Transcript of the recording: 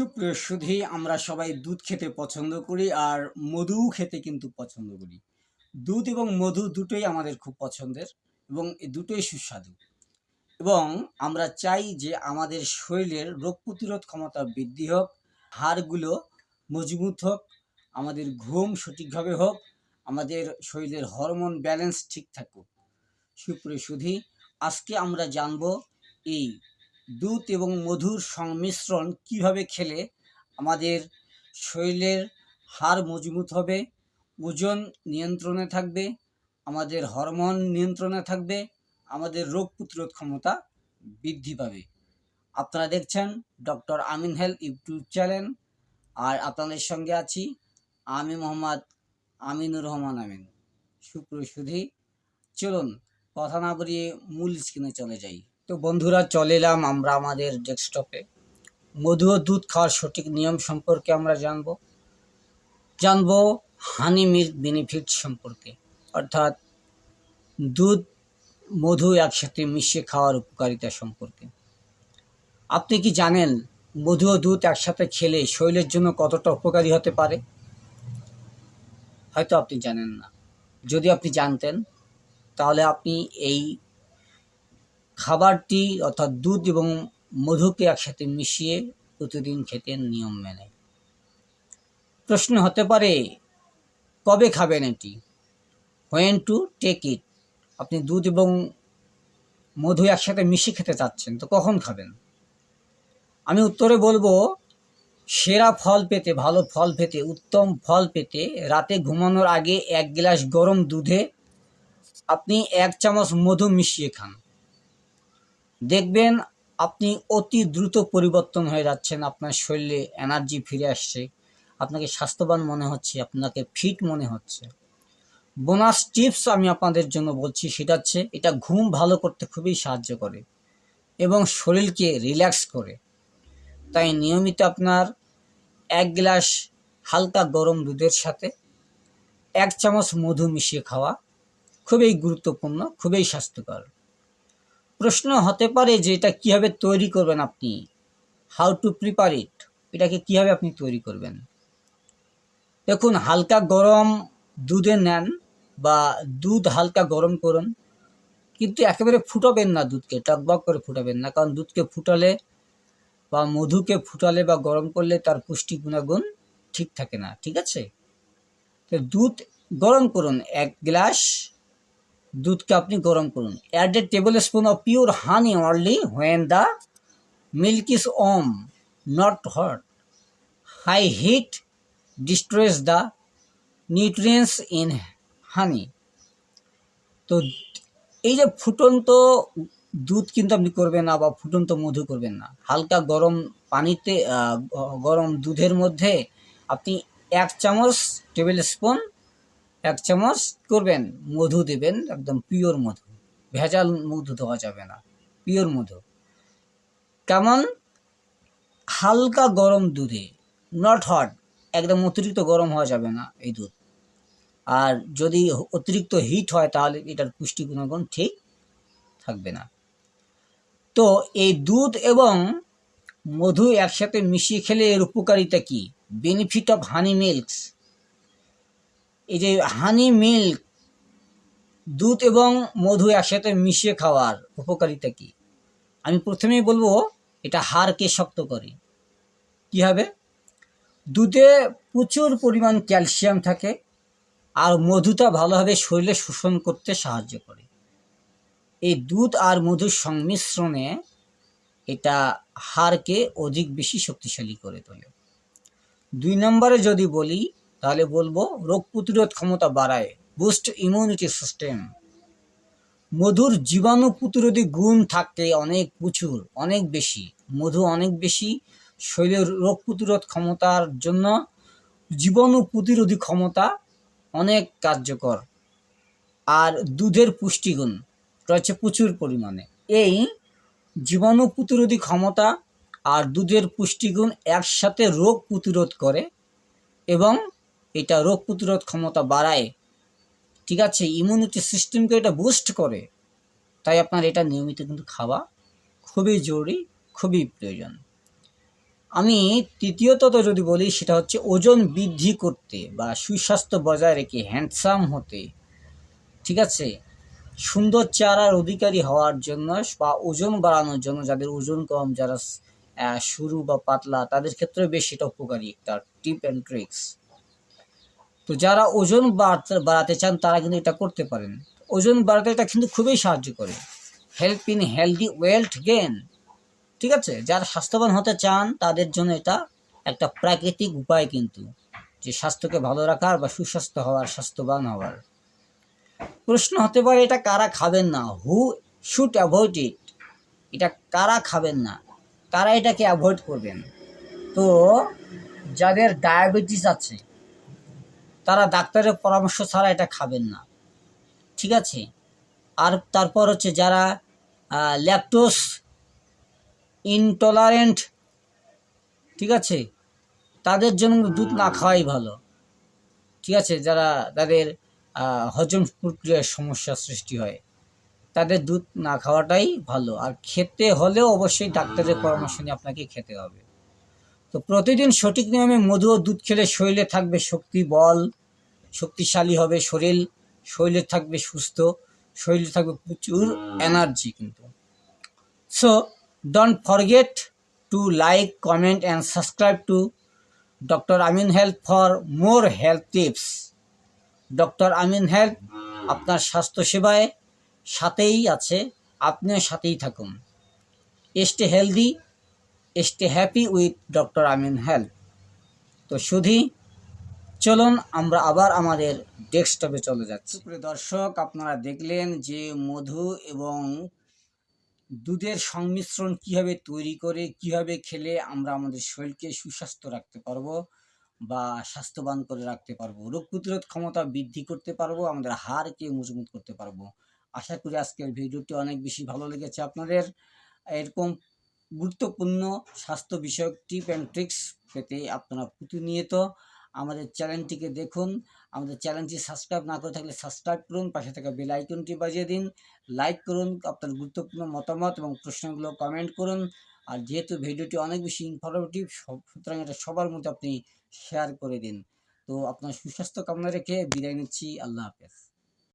সুপ্রিয় সুধী, আমরা সবাই দুধ খেতে পছন্দ করি আর মধু খেতে কিন্তু পছন্দ করি। দুধ এবং মধু দুটোই আমাদের খুব পছন্দের এবং দুটোই সুস্বাদু। এবং আমরা চাই যে আমাদের শরীরের রোগ প্রতিরোধ ক্ষমতা বৃদ্ধি হোক, হাড়গুলো মজবুত হোক, আমাদের ঘুম সঠিকভাবে হোক, আমাদের শরীরের হরমোন ব্যালেন্স ঠিক থাকুক। সুপ্রিয় সুধী, আজকে আমরা জানব এই দুধ এবং মধুর সংমিশ্রণ কীভাবে খেলে আমাদের শরীরের হাড় মজবুত হবে, ওজন নিয়ন্ত্রণে থাকবে, আমাদের হরমোন নিয়ন্ত্রণে থাকবে, আমাদের রোগ প্রতিরোধ ক্ষমতা বৃদ্ধি পাবে। আপনারা দেখছেন doctor Amin health YouTube channel, আর আপনাদের সঙ্গে আছি আমি মোহাম্মদ আমিনুর রহমান আমিন। সুপ্রসুধি চলুন কথা না বলিয়ে মূল স্ক্রিনে চলে যাই। তো বন্ধুরা, চলে এলাম আমরা আমাদের ডেস্কটপে মধু ও দুধ খাওয়ার সঠিক নিয়ম সম্পর্কে আমরা জানব। জানব হানি মিল্ক বেনিফিট সম্পর্কে। অর্থাৎ দুধ, মধু একসাথে মিশিয়ে খাওয়ার উপকারিতা সম্পর্কে। আপনি কি জানেন, মধু ও দুধ একসাথে খেলে শরীরের জন্য কতটা উপকারী হতে পারে? হয়তো আপনি জানেন না। যদি আপনি জানতেন, তাহলে আপনি এই খাবারটি অর্থাৎ দুধ এবং মধুকে একসাথে মিশিয়ে প্রতিদিন খেতেন নিয়ম মেনে। প্রশ্ন হতে পারে, কবে খাবেন এটি? হোয়েন টু টেক ইট আপনি দুধ এবং মধু একসাথে মিশিয়ে খেতে চাচ্ছেন, তো কখন খাবেন? আমি উত্তরে বলব, সেরা ফল পেতে, ভালো ফল পেতে, উত্তম ফল পেতে রাতে ঘুমানোর আগে এক গ্লাস গরম দুধে আপনি এক চামচ মধু মিশিয়ে খান। দেখবেন আপনি অতি দ্রুত পরিবর্তন হয়ে যাচ্ছেন, আপনার শরীরে এনার্জি ফিরে আসছে, আপনাকে স্বাস্থ্যবান মনে হচ্ছে, আপনাকে ফিট মনে হচ্ছে। বোনাস টিপস আমি আপনাদের জন্য বলছি, সেটা হচ্ছে এটা ঘুম ভালো করতে খুবই সাহায্য করে এবং শরীরকে রিল্যাক্স করে। তাই নিয়মিত আপনার এক গ্লাস হালকা গরম দুধের সাথে এক চামচ মধু মিশিয়ে খাওয়া খুবই গুরুত্বপূর্ণ, খুবই স্বাস্থ্যকর। প্রশ্ন হতে পারে যে এটা কীভাবে তৈরি করবেন আপনি? হাউ টু প্রিপার ইট এটাকে কীভাবে আপনি তৈরি করবেন? দেখুন, হালকা গরম দুধে নেন বা দুধ হালকা গরম করুন, কিন্তু একেবারে ফুটাবেন না দুধকে, টকবক করে ফুটাবেন না, কারণ দুধকে ফুটালে বা মধুকে ফুটালে বা গরম করলে তার পুষ্টি গুণাগুণ ঠিক থাকে না, ঠিক আছে? তো দুধ গরম করুন এক গ্লাস দুধকে আপনি গরম করুন। Add a tablespoon of pure honey only when the milk is warm not hot high heat destroys the nutrients in honey তো এই যে ফুটন্ত দুধ কিন্তু আপনি করবেন না বা ফুটন্ত মধু করবেন না। হালকা গরম পানিতে গরম দুধের মধ্যে আপনি এক চামচ টেবিল স্পুন এক চামচ করবেন, মধু দেবেন, একদম পিওর মধু। ভেজাল মধু দেওয়া যাবে না পিওর মধু। কেমন? হালকা গরম দুধে নট হট একদম অতিরিক্ত গরম হওয়া যাবে না এই দুধ। আর যদি অতিরিক্ত হিট হয়, তাহলে এটার পুষ্টি গুণাগুণ ঠিক থাকবে না। তো এই দুধ এবং মধু একসাথে মিশিয়ে খেলে এর উপকারিতা কি? বেনিফিট অফ হানি মিল্কস এই যে হানি মিল্ক, দুধ এবং মধু একসাথে মিশিয়ে খাওয়ার উপকারিতা কি? আমি প্রথমেই বলব, এটা হাড়কে শক্ত করে। কি হবে? দুধে প্রচুর পরিমাণ ক্যালসিয়াম থাকে আর মধুটা ভালোভাবে শরীরে শোষণ করতে সাহায্য করে। এই দুধ আর মধুর সংমিশ্রণে এটা হাড়কে অধিক বেশি শক্তিশালী করে তোলে। দুই নম্বরে যদি বলি তাহলে বলব রোগ প্রতিরোধ ক্ষমতা বাড়ায় বুস্ট ইমিউনিটি সিস্টেম মধুর জীবাণু প্রতিরোধী গুণ থাকে অনেক প্রচুর, অনেক বেশি। মধু অনেক বেশি শরীরের রোগ প্রতিরোধ ক্ষমতার জন্য জীবাণু প্রতিরোধী ক্ষমতা অনেক কার্যকর। আর দুধের পুষ্টিগুণ রয়েছে প্রচুর পরিমাণে। এই জীবাণু প্রতিরোধী ক্ষমতা আর দুধের পুষ্টিগুণ একসাথে রোগ প্রতিরোধ করে এবং এটা রোগ প্রতিরোধ ক্ষমতা বাড়ায়। ঠিক আছে ইমিউনিটি সিস্টেমকে এটা বুস্ট করে। তাই আপনার এটা নিয়মিত কিন্তু খাওয়া খুবই জরুরি, খুবই প্রয়োজন। আমি তৃতীয়ত যদি বলি, সেটা হচ্ছে ওজন বৃদ্ধি করতে বা সুস্বাস্থ্য বজায় রেখে হ্যান্ডসাম হতে। ঠিক আছে, সুন্দর চেহারার অধিকারী হওয়ার জন্য বা ওজন বাড়ানোর জন্য যাদের ওজন কম, যারা সরু বা পাতলা, তাদের ক্ষেত্রে বেশ এটা উপকারী। একটা টিপ অ্যান্ড ট্রিক্স তো যারা ওজন বাড়াতে চান, তারা কিন্তু এটা করতে পারেন। ওজন বাড়াতে এটা কিন্তু খুবই সাহায্য করে। Help in healthy weight gain ঠিক আছে? যারা স্বাস্থ্যবান হতে চান, তাদের জন্য এটা একটা প্রাকৃতিক উপায় কিন্তু, যে স্বাস্থ্যকে ভালো রাখার বা সুস্বাস্থ্য হওয়ার, স্বাস্থ্যবান হওয়ার। প্রশ্ন হতে পারে, এটা কারা খাবেন না? হু শুড অ্যাভয়েড ইট এটা কারা খাবেন না? কারা এটাকে অ্যাভয়েড করবেন? তো যাদের ডায়াবেটিস আছে তারা ডাক্তারের পরামর্শ ছাড়া এটা খাবেন না। ঠিক আছে? আর তারপর হচ্ছে যারা ল্যাকটোস ইনটলারেন্ট ঠিক আছে? তাদের জন্য দুধ না খাওয়াই ভালো। ঠিক আছে? যারা তাদের হজম প্রক্রিয়ার সমস্যা সৃষ্টি হয়, তাদের দুধ না খাওয়াটাই ভালো। আর খেতে হলেও অবশ্যই ডাক্তারের পরামর্শ নিয়ে আপনাকে খেতে হবে। তো প্রতিদিন সঠিক নিয়মে মধু ও দুধ খেলে শরীরে থাকবে শক্তি বল, শক্তিশালী হবে শরীর, শরীরে থাকবে সুস্থ, শরীরে থাকবে প্রচুর এনার্জি কিন্তু। So don't forget to like comment and subscribe to doctor Amin health for more health tips doctor Amin health আপনার স্বাস্থ্য সেবায় সাথেই আছে, আপনিও সাথেই থাকুন। Stay healthy stay happy with doctor Amin health তো শুধু চলুন আমরা আবার আমাদের ডেস্কটপে চলে যাচ্ছি। প্রিয় দর্শক, আপনারা দেখলেন যে মধু এবং দুধের সংমিশ্রণ কীভাবে তৈরি করে, কীভাবে খেলে আমরা আমাদের শরীরকে সুস্বাস্থ্য রাখতে পারব বা স্বাস্থ্যবান করে রাখতে পারব, রোগ প্রতিরোধ ক্ষমতা বৃদ্ধি করতে পারব, আমাদের হাড়কে মজবুত করতে পারব। আশা করি আজকের ভিডিওটি অনেক বেশি ভালো লেগেছে আপনাদের। এরকম গুরুত্বপূর্ণ স্বাস্থ্য বিষয়ক টিপ অ্যান্ড ট্রিক্স পেতে আপনারা প্রতিনিয়ত আমাদের চ্যানেলটিকে দেখুন। আমাদের চ্যানেলটি সাবস্ক্রাইব না করে থাকলে সাবস্ক্রাইব করুন, পাশে থাকা বেল আইকনটি বাজিয়ে দিন, লাইক করুন, আপনার গুরুত্বপূর্ণ মতামত এবং প্রশ্নগুলো কমেন্ট করুন। আর যেহেতু ভিডিওটি অনেক বেশি ইনফরমেটিভ সুতরাং এটা সবার মধ্যে আপনি শেয়ার করে দিন। তো আপনার সুস্বাস্থ্য কামনা রেখে বিদায় নিচ্ছি, আল্লাহ হাফেজ।